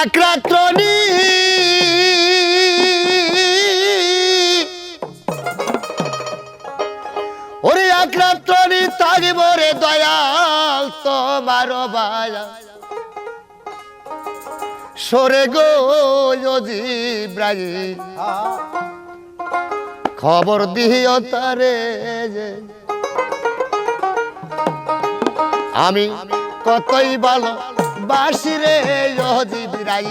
এক রাত্রনি ওরে এক থাকিব রে দয়াল তোমার বায়া। সরে গো জিব্রাহিম খবর দিও তারে যে আমি কতই ভালো বাসি রে জিব্রাই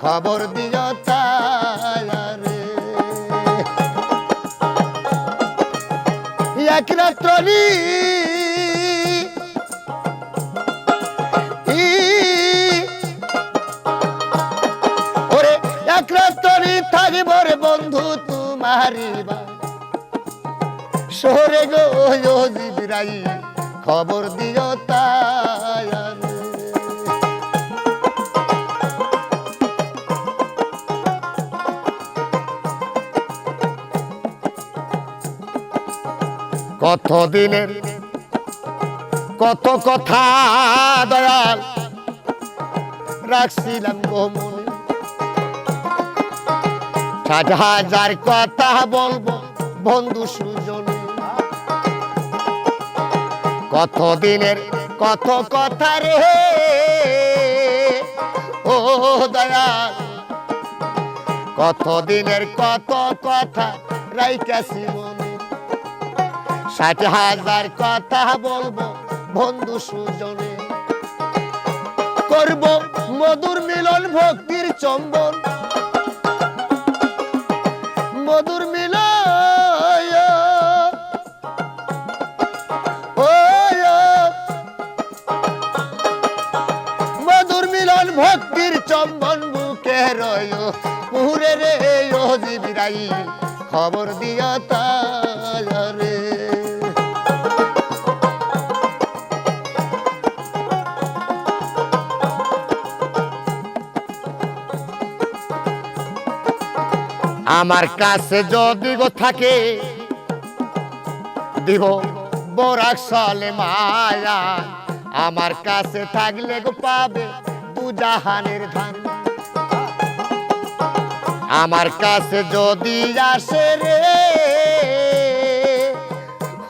খবর দিও তারে এক রাত্রি ওরে, এক রাত্রি থাকিব রে বন্ধু তোমারি বা। গো জিবরাই খবর দিও তাই কত দিনের কত কথা দয়াল রাখছিলাম গো মনে। ষাট হাজার কথা বলব বন্ধু সুজনে। কত দিনের কত কথা রে? ও দয়াল কত দিনের কত কথা রাইকাছি মনে ষাট হাজার কথা বলব বন্ধু সুজনে। করব মধুর মিলন ভক্তির চম্বন মধুর মিলন। মধুর মিলন ভক্তির চম্বন বুকে রয় পুরে রে, ও জিবিরাই, খবর দিয়া আমার কাছে যদি গো থাকে, দিব বরাক সলে মায়া। আমার কাছে থাকলে গো পাবে দুজাহানের ধান। আমার কাছে যদি আসে রে,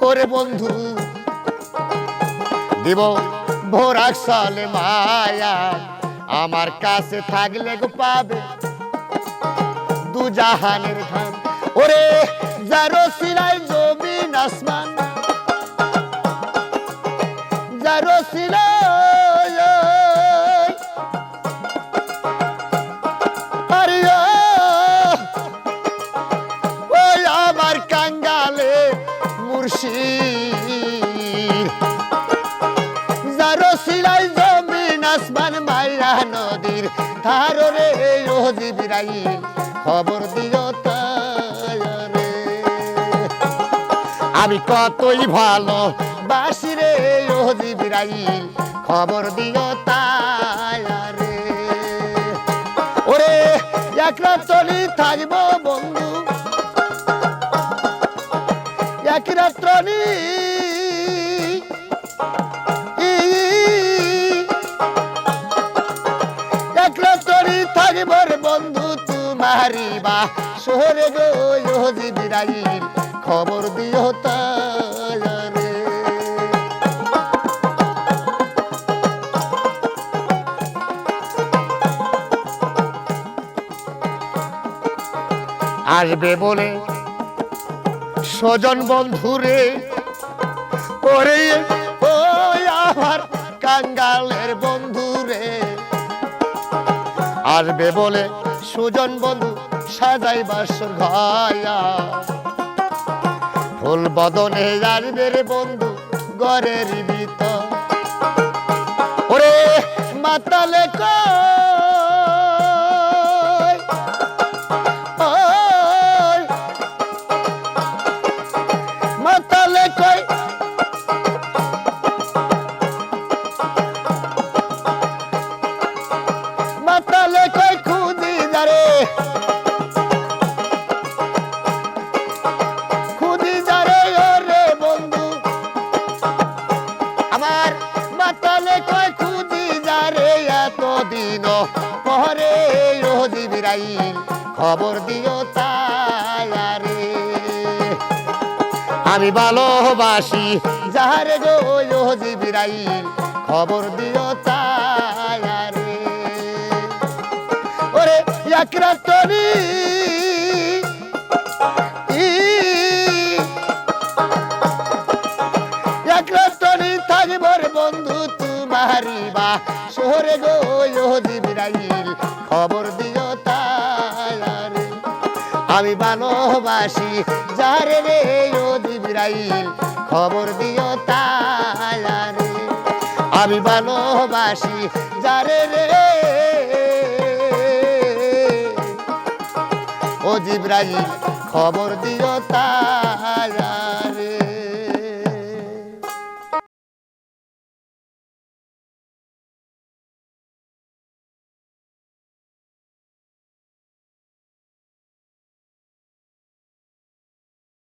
ওরে বন্ধু, দিব ভোরাক সলে মায়া। আমার কাছে থাকলে গো পাবে দুজাহানের ধান। ওরে, যারো সিলাই জমিন আসমান। যারো সিলাই আরে ওই আমার কাঙ্গালে মুর্শিদ। যারো সিলাই জমিন আসমান মাইয়া নদীর ধারে ও জিবিরাই খবর দিও তারে আমি কতই ভালো বাসি রে, ও জিবিরাই খবর দিও তারে ওরে এক রাত্রি থাকব বন্ধু। এক রাত্রি তুমারি বা শহরে গো ইহুদি বিরাইল খবর দিও তারে আসবে বলে স্বজন বন্ধুরে, ওরে, ও আমার কাঙ্গালের বন্ধুরে। আসবে বলে সুজন বন্ধু সাজাই বাসর ঘায়া ফুল বদনে আসবে বন্ধু গড়ের ভিতর। ওরে মাতালে কই রে। খবর দিও তায়ারে আমি ভালোবাসি যাহারে গো জিবরাইল খবর দিও তায়ারে ওরে একরা তরি থাকবর বন্ধু তুমারি বা। শহরে গো জিবরাইল, খবর দিও তায়ারে আমি ভালোবাসি, যারে রে ও জিবরাইল, খবর দিও তায়ারে আমি ভালোবাসি, যারে রে জিব্রাইল খবর দিও তায়া